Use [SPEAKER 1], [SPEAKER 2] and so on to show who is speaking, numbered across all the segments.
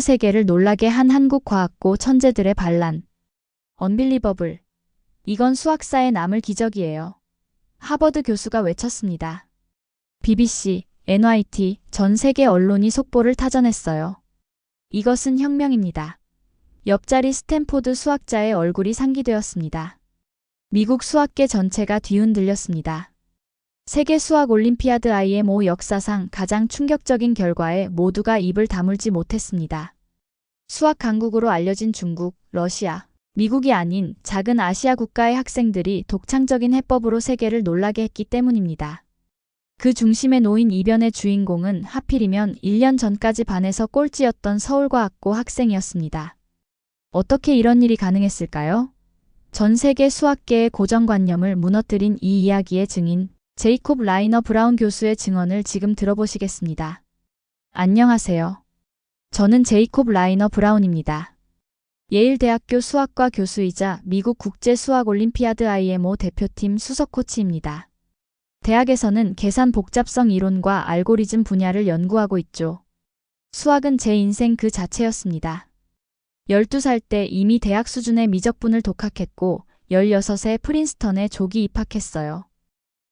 [SPEAKER 1] 세계를 놀라게 한 한국 과학고 천재들의 반란. 언빌리버블. 이건 수학사에 남을 기적이에요. 하버드 교수가 외쳤습니다. BBC, NYT, 전 세계 언론이 속보를 타전했어요. 이것은 혁명입니다. 옆자리 스탠포드 수학자의 얼굴이 상기되었습니다. 미국 수학계 전체가 뒤흔들렸습니다. 세계 수학 올림피아드 IMO 역사상 가장 충격적인 결과에 모두가 입을 다물지 못했습니다. 수학 강국으로 알려진 중국, 러시아, 미국이 아닌 작은 아시아 국가의 학생들이 독창적인 해법으로 세계를 놀라게 했기 때문입니다. 그 중심에 놓인 이변의 주인공은 하필이면 1년 전까지 반에서 꼴찌였던 서울과학고 학생이었습니다. 어떻게 이런 일이 가능했을까요? 전 세계 수학계의 고정관념을 무너뜨린 이 이야기의 증인, 제이콥 라이너 브라운 교수의 증언을 지금 들어보시겠습니다. 안녕하세요. 저는 제이콥 라이너 브라운입니다. 예일대학교 수학과 교수이자 미국 국제수학올림피아드 IMO 대표팀 수석 코치입니다. 대학에서는 계산 복잡성 이론과 알고리즘 분야를 연구하고 있죠. 수학은 제 인생 그 자체였습니다. 12살 때 이미 대학 수준의 미적분을 독학했고 16세 프린스턴에 조기 입학했어요.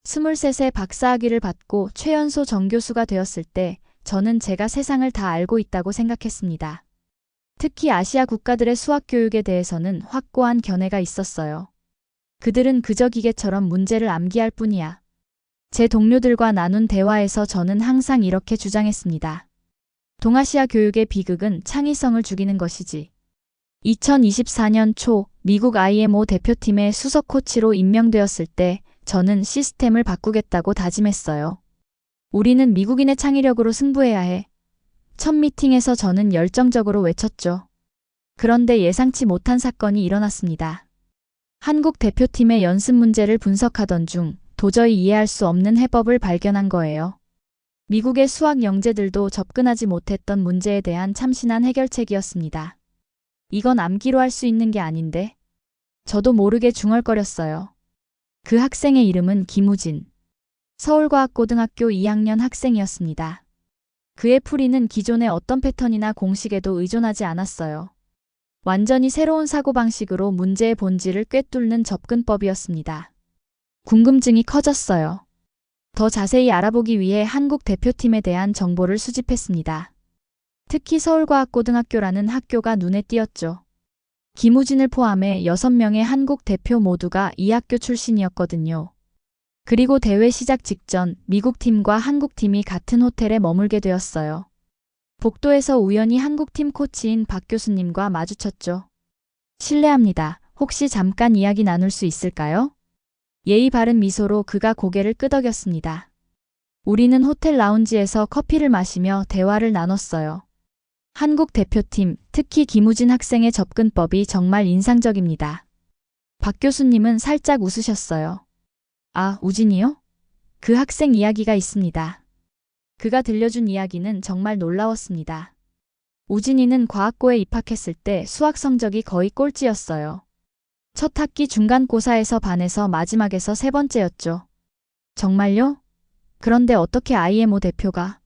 [SPEAKER 1] 23세 박사학위를 받고 최연소 정교수가 되었을 때 저는 제가 세상을 다 알고 있다고 생각했습니다. 특히 아시아 국가들의 수학 교육에 대해서는 확고한 견해가 있었어요. 그들은 그저 기계처럼 문제를 암기할 뿐이야. 제 동료들과 나눈 대화에서 저는 항상 이렇게 주장했습니다. 동아시아 교육의 비극은 창의성을 죽이는 것이지. 2024년 초 미국 IMO 대표팀의 수석 코치로 임명되었을 때 저는 시스템을 바꾸겠다고 다짐했어요. 우리는 미국인의 창의력으로 승부해야 해. 첫 미팅에서 저는 열정적으로 외쳤죠. 그런데 예상치 못한 사건이 일어났습니다. 한국 대표팀의 연습 문제를 분석하던 중 도저히 이해할 수 없는 해법을 발견한 거예요. 미국의 수학 영재들도 접근하지 못했던 문제에 대한 참신한 해결책이었습니다. 이건 암기로 할 수 있는 게 아닌데. 저도 모르게 중얼거렸어요. 그 학생의 이름은 김우진. 서울과학고등학교 2학년 학생이었습니다. 그의 풀이는 기존의 어떤 패턴이나 공식에도 의존하지 않았어요. 완전히 새로운 사고방식으로 문제의 본질을 꿰뚫는 접근법이었습니다. 궁금증이 커졌어요. 더 자세히 알아보기 위해 한국 대표팀에 대한 정보를 수집했습니다. 특히 서울과학고등학교라는 학교가 눈에 띄었죠. 김우진을 포함해 6명의 한국 대표 모두가 이 학교 출신이었거든요. 그리고 대회 시작 직전 미국 팀과 한국 팀이 같은 호텔에 머물게 되었어요. 복도에서 우연히 한국 팀 코치인 박 교수님과 마주쳤죠. 실례합니다. 혹시 잠깐 이야기 나눌 수 있을까요? 예의 바른 미소로 그가 고개를 끄덕였습니다. 우리는 호텔 라운지에서 커피를 마시며 대화를 나눴어요. 한국 대표팀, 특히 김우진 학생의 접근법이 정말 인상적입니다. 박 교수님은 살짝 웃으셨어요. 아, 우진이요? 그 학생 이야기가 있습니다. 그가 들려준 이야기는 정말 놀라웠습니다. 우진이는 과학고에 입학했을 때 수학 성적이 거의 꼴찌였어요. 첫 학기 중간고사에서 반에서 마지막에서 세 번째였죠. 정말요? 그런데 어떻게 IMO 대표가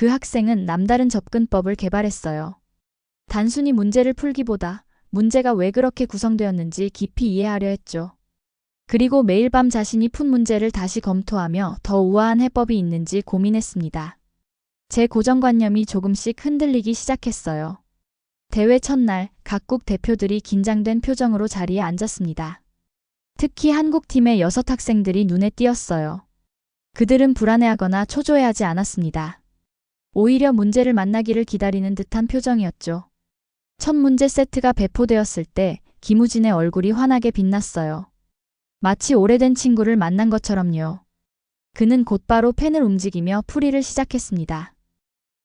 [SPEAKER 1] 그 학생은 남다른 접근법을 개발했어요. 단순히 문제를 풀기보다 문제가 왜 그렇게 구성되었는지 깊이 이해하려 했죠. 그리고 매일 밤 자신이 푼 문제를 다시 검토하며 더 우아한 해법이 있는지 고민했습니다. 제 고정관념이 조금씩 흔들리기 시작했어요. 대회 첫날 각국 대표들이 긴장된 표정으로 자리에 앉았습니다. 특히 한국팀의 여섯 학생들이 눈에 띄었어요. 그들은 불안해하거나 초조해하지 않았습니다. 오히려 문제를 만나기를 기다리는 듯한 표정이었죠. 첫 문제 세트가 배포되었을 때 김우진의 얼굴이 환하게 빛났어요. 마치 오래된 친구를 만난 것처럼요. 그는 곧바로 펜을 움직이며 풀이를 시작했습니다.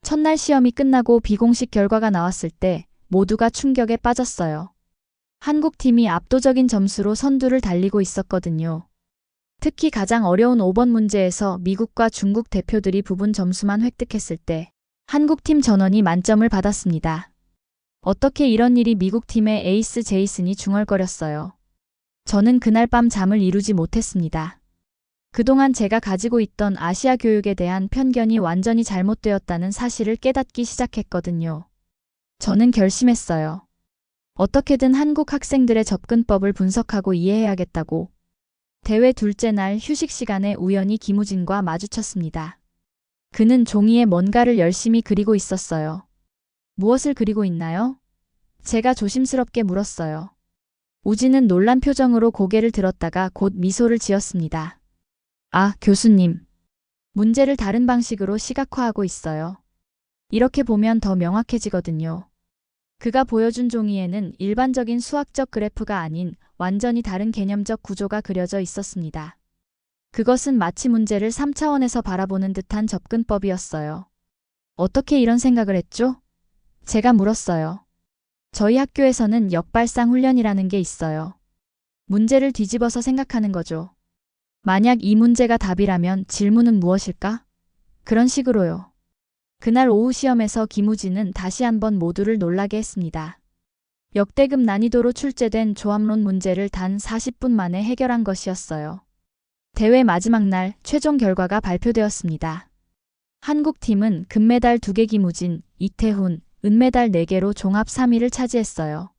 [SPEAKER 1] 첫날 시험이 끝나고 비공식 결과가 나왔을 때 모두가 충격에 빠졌어요. 한국 팀이 압도적인 점수로 선두를 달리고 있었거든요. 특히 가장 어려운 5번 문제에서 미국과 중국 대표들이 부분 점수만 획득했을 때 한국 팀 전원이 만점을 받았습니다. 어떻게 이런 일이 미국 팀의 에이스 제이슨이 중얼거렸어요. 저는 그날 밤 잠을 이루지 못했습니다. 그동안 제가 가지고 있던 아시아 교육에 대한 편견이 완전히 잘못되었다는 사실을 깨닫기 시작했거든요. 저는 결심했어요. 어떻게든 한국 학생들의 접근법을 분석하고 이해해야겠다고. 대회 둘째 날 휴식 시간에 우연히 김우진과 마주쳤습니다. 그는 종이에 뭔가를 열심히 그리고 있었어요. 무엇을 그리고 있나요? 제가 조심스럽게 물었어요. 우진은 놀란 표정으로 고개를 들었다가 곧 미소를 지었습니다. 아, 교수님. 문제를 다른 방식으로 시각화하고 있어요. 이렇게 보면 더 명확해지거든요. 그가 보여준 종이에는 일반적인 수학적 그래프가 아닌 완전히 다른 개념적 구조가 그려져 있었습니다. 그것은 마치 문제를 3차원에서 바라보는 듯한 접근법이었어요. 어떻게 이런 생각을 했죠? 제가 물었어요. 저희 학교에서는 역발상 훈련이라는 게 있어요. 문제를 뒤집어서 생각하는 거죠. 만약 이 문제가 답이라면 질문은 무엇일까? 그런 식으로요. 그날 오후 시험에서 김우진은 다시 한번 모두를 놀라게 했습니다. 역대급 난이도로 출제된 조합론 문제를 단 40분 만에 해결한 것이었어요. 대회 마지막 날 최종 결과가 발표되었습니다. 한국팀은 금메달 2개 김우진, 이태훈, 은메달 4개로 종합 3위를 차지했어요.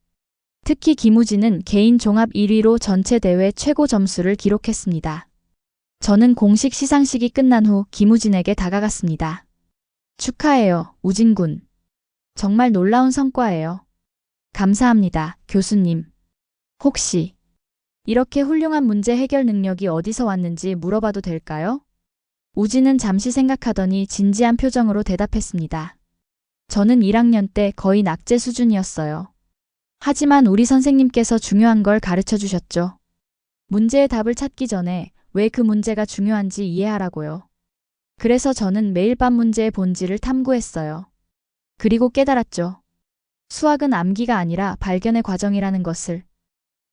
[SPEAKER 1] 특히 김우진은 개인 종합 1위로 전체 대회 최고 점수를 기록했습니다. 저는 공식 시상식이 끝난 후 김우진에게 다가갔습니다. 축하해요, 우진군. 정말 놀라운 성과예요. 감사합니다, 교수님. 혹시 이렇게 훌륭한 문제 해결 능력이 어디서 왔는지 물어봐도 될까요? 우진은 잠시 생각하더니 진지한 표정으로 대답했습니다. 저는 1학년 때 거의 낙제 수준이었어요. 하지만 우리 선생님께서 중요한 걸 가르쳐 주셨죠. 문제의 답을 찾기 전에 왜 그 문제가 중요한지 이해하라고요. 그래서 저는 매일 밤 문제의 본질을 탐구했어요. 그리고 깨달았죠. 수학은 암기가 아니라 발견의 과정이라는 것을.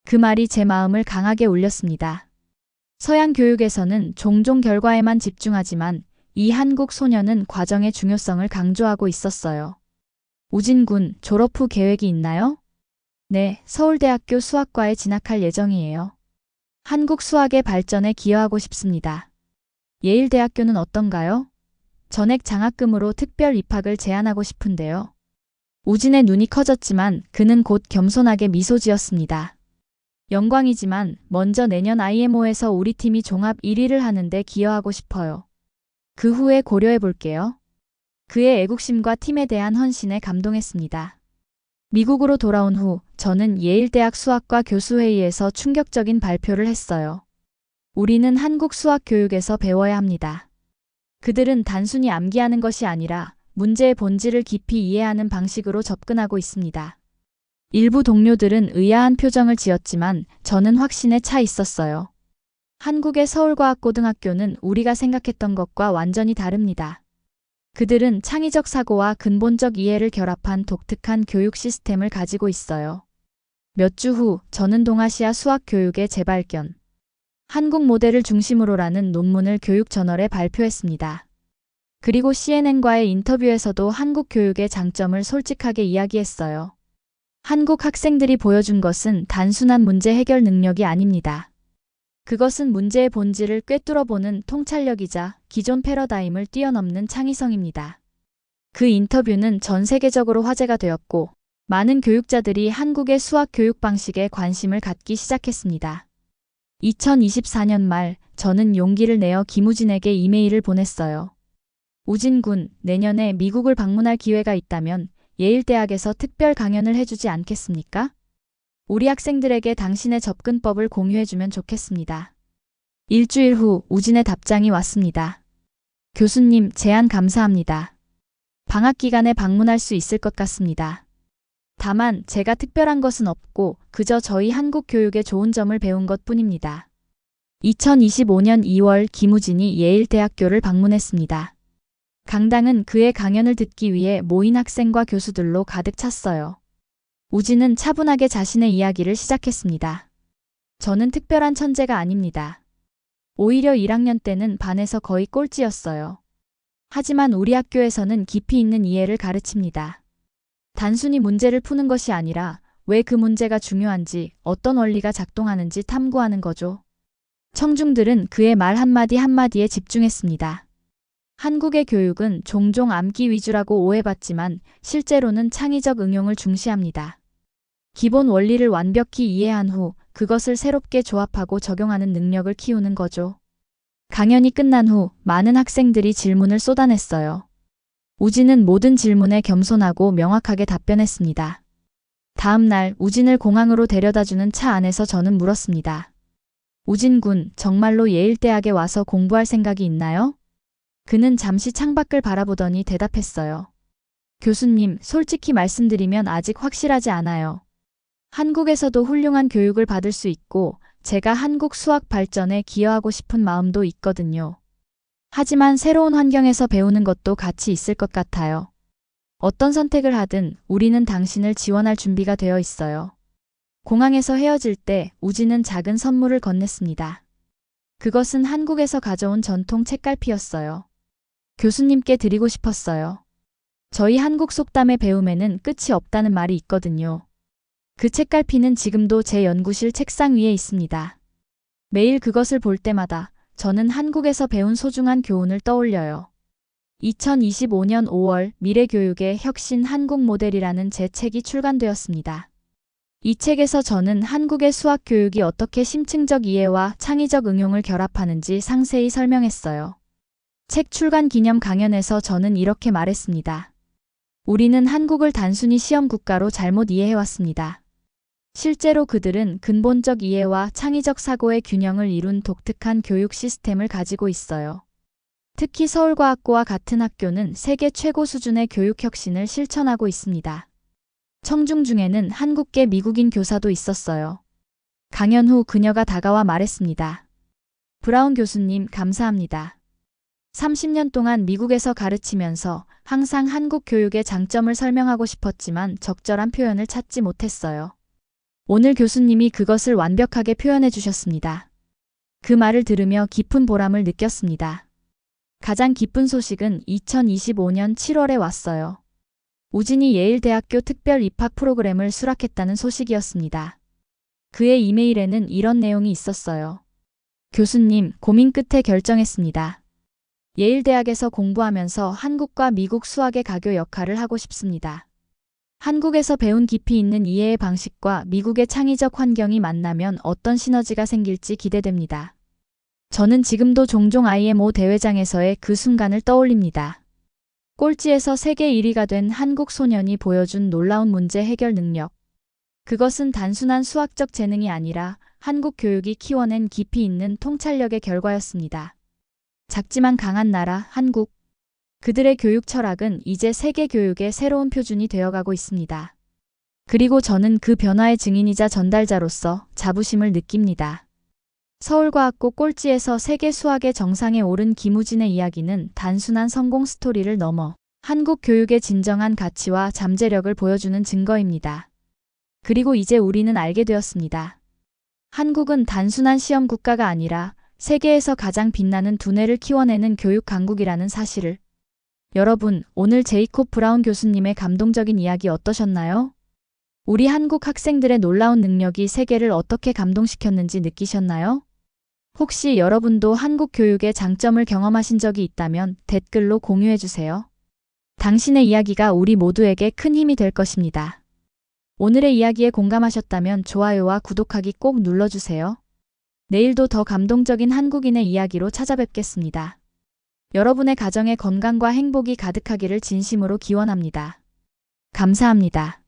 [SPEAKER 1] 그 말이 제 마음을 강하게 울렸습니다. 서양 교육에서는 종종 결과에만 집중하지만 이 한국 소녀는 과정의 중요성을 강조하고 있었어요. 우진 군, 졸업 후 계획이 있나요? 네, 서울대학교 수학과에 진학할 예정이에요. 한국 수학의 발전에 기여하고 싶습니다. 예일대학교는 어떤가요? 전액 장학금으로 특별 입학을 제안하고 싶은데요. 우진의 눈이 커졌지만 그는 곧 겸손하게 미소 지었습니다. 영광이지만 먼저 내년 IMO에서 우리 팀이 종합 1위를 하는데 기여하고 싶어요. 그 후에 고려해 볼게요. 그의 애국심과 팀에 대한 헌신에 감동했습니다. 미국으로 돌아온 후 저는 예일대학 수학과 교수회의에서 충격적인 발표를 했어요. 우리는 한국 수학 교육에서 배워야 합니다. 그들은 단순히 암기하는 것이 아니라 문제의 본질을 깊이 이해하는 방식으로 접근하고 있습니다. 일부 동료들은 의아한 표정을 지었지만 저는 확신에 차 있었어요. 한국의 서울과학고등학교는 우리가 생각했던 것과 완전히 다릅니다. 그들은 창의적 사고와 근본적 이해를 결합한 독특한 교육 시스템을 가지고 있어요. 몇 주 후 저는 동아시아 수학 교육의 재발견, 한국 모델을 중심으로라는 논문을 교육 저널에 발표했습니다. 그리고 CNN과의 인터뷰에서도 한국 교육의 장점을 솔직하게 이야기했어요. 한국 학생들이 보여준 것은 단순한 문제 해결 능력이 아닙니다. 그것은 문제의 본질을 꿰뚫어보는 통찰력이자 기존 패러다임을 뛰어넘는 창의성입니다. 그 인터뷰는 전 세계적으로 화제가 되었고, 많은 교육자들이 한국의 수학 교육 방식에 관심을 갖기 시작했습니다. 2024년 말 저는 용기를 내어 김우진에게 이메일을 보냈어요. 우진 군, 내년에 미국을 방문할 기회가 있다면 예일대학에서 특별 강연을 해주지 않겠습니까? 우리 학생들에게 당신의 접근법을 공유해주면 좋겠습니다. 일주일 후 우진의 답장이 왔습니다. 교수님, 제안 감사합니다. 방학 기간에 방문할 수 있을 것 같습니다. 다만 제가 특별한 것은 없고 그저 저희 한국 교육의 좋은 점을 배운 것 뿐입니다. 2025년 2월 김우진이 예일대학교를 방문했습니다. 강당은 그의 강연을 듣기 위해 모인 학생과 교수들로 가득 찼어요. 우진은 차분하게 자신의 이야기를 시작했습니다. 저는 특별한 천재가 아닙니다. 오히려 1학년 때는 반에서 거의 꼴찌였어요. 하지만 우리 학교에서는 깊이 있는 이해를 가르칩니다. 단순히 문제를 푸는 것이 아니라 왜 그 문제가 중요한지 어떤 원리가 작동하는지 탐구하는 거죠. 청중들은 그의 말 한마디 한마디에 집중했습니다. 한국의 교육은 종종 암기 위주라고 오해받지만 실제로는 창의적 응용을 중시합니다. 기본 원리를 완벽히 이해한 후 그것을 새롭게 조합하고 적용하는 능력을 키우는 거죠. 강연이 끝난 후 많은 학생들이 질문을 쏟아냈어요. 우진은 모든 질문에 겸손하고 명확하게 답변했습니다. 다음 날 우진을 공항으로 데려다주는 차 안에서 저는 물었습니다. 우진 군, 정말로 예일대학에 와서 공부할 생각이 있나요? 그는 잠시 창밖을 바라보더니 대답했어요. 교수님, 솔직히 말씀드리면 아직 확실하지 않아요. 한국에서도 훌륭한 교육을 받을 수 있고, 제가 한국 수학 발전에 기여하고 싶은 마음도 있거든요. 하지만 새로운 환경에서 배우는 것도 같이 있을 것 같아요. 어떤 선택을 하든 우리는 당신을 지원할 준비가 되어 있어요. 공항에서 헤어질 때 우진은 작은 선물을 건넸습니다. 그것은 한국에서 가져온 전통 책갈피였어요. 교수님께 드리고 싶었어요. 저희 한국 속담의 배움에는 끝이 없다는 말이 있거든요. 그 책갈피는 지금도 제 연구실 책상 위에 있습니다. 매일 그것을 볼 때마다 저는 한국에서 배운 소중한 교훈을 떠올려요. 2025년 5월 미래교육의 혁신 한국 모델이라는 제 책이 출간되었습니다. 이 책에서 저는 한국의 수학 교육이 어떻게 심층적 이해와 창의적 응용을 결합하는지 상세히 설명했어요. 책 출간 기념 강연에서 저는 이렇게 말했습니다. 우리는 한국을 단순히 시험 국가로 잘못 이해해왔습니다. 실제로 그들은 근본적 이해와 창의적 사고의 균형을 이룬 독특한 교육 시스템을 가지고 있어요. 특히 서울과학고와 같은 학교는 세계 최고 수준의 교육 혁신을 실천하고 있습니다. 청중 중에는 한국계 미국인 교사도 있었어요. 강연 후 그녀가 다가와 말했습니다. 브라운 교수님, 감사합니다. 30년 동안 미국에서 가르치면서 항상 한국 교육의 장점을 설명하고 싶었지만 적절한 표현을 찾지 못했어요. 오늘 교수님이 그것을 완벽하게 표현해 주셨습니다. 그 말을 들으며 깊은 보람을 느꼈습니다. 가장 기쁜 소식은 2025년 7월에 왔어요. 우진이 예일대학교 특별 입학 프로그램을 수락했다는 소식이었습니다. 그의 이메일에는 이런 내용이 있었어요. 교수님, 고민 끝에 결정했습니다. 예일대학에서 공부하면서 한국과 미국 수학의 가교 역할을 하고 싶습니다. 한국에서 배운 깊이 있는 이해의 방식과 미국의 창의적 환경이 만나면 어떤 시너지가 생길지 기대됩니다. 저는 지금도 종종 IMO 대회장에서의 그 순간을 떠올립니다. 꼴찌에서 세계 1위가 된 한국 소년이 보여준 놀라운 문제 해결 능력. 그것은 단순한 수학적 재능이 아니라 한국 교육이 키워낸 깊이 있는 통찰력의 결과였습니다. 작지만 강한 나라, 한국. 그들의 교육 철학은 이제 세계 교육의 새로운 표준이 되어가고 있습니다. 그리고 저는 그 변화의 증인이자 전달자로서 자부심을 느낍니다. 서울과학고 꼴찌에서 세계 수학의 정상에 오른 김우진의 이야기는 단순한 성공 스토리를 넘어 한국 교육의 진정한 가치와 잠재력을 보여주는 증거입니다. 그리고 이제 우리는 알게 되었습니다. 한국은 단순한 시험 국가가 아니라 세계에서 가장 빛나는 두뇌를 키워내는 교육 강국이라는 사실을. 여러분, 오늘 제이콥 브라운 교수님의 감동적인 이야기 어떠셨나요? 우리 한국 학생들의 놀라운 능력이 세계를 어떻게 감동시켰는지 느끼셨나요? 혹시 여러분도 한국 교육의 장점을 경험하신 적이 있다면 댓글로 공유해주세요. 당신의 이야기가 우리 모두에게 큰 힘이 될 것입니다. 오늘의 이야기에 공감하셨다면 좋아요와 구독하기 꼭 눌러주세요. 내일도 더 감동적인 한국인의 이야기로 찾아뵙겠습니다. 여러분의 가정에 건강과 행복이 가득하기를 진심으로 기원합니다. 감사합니다.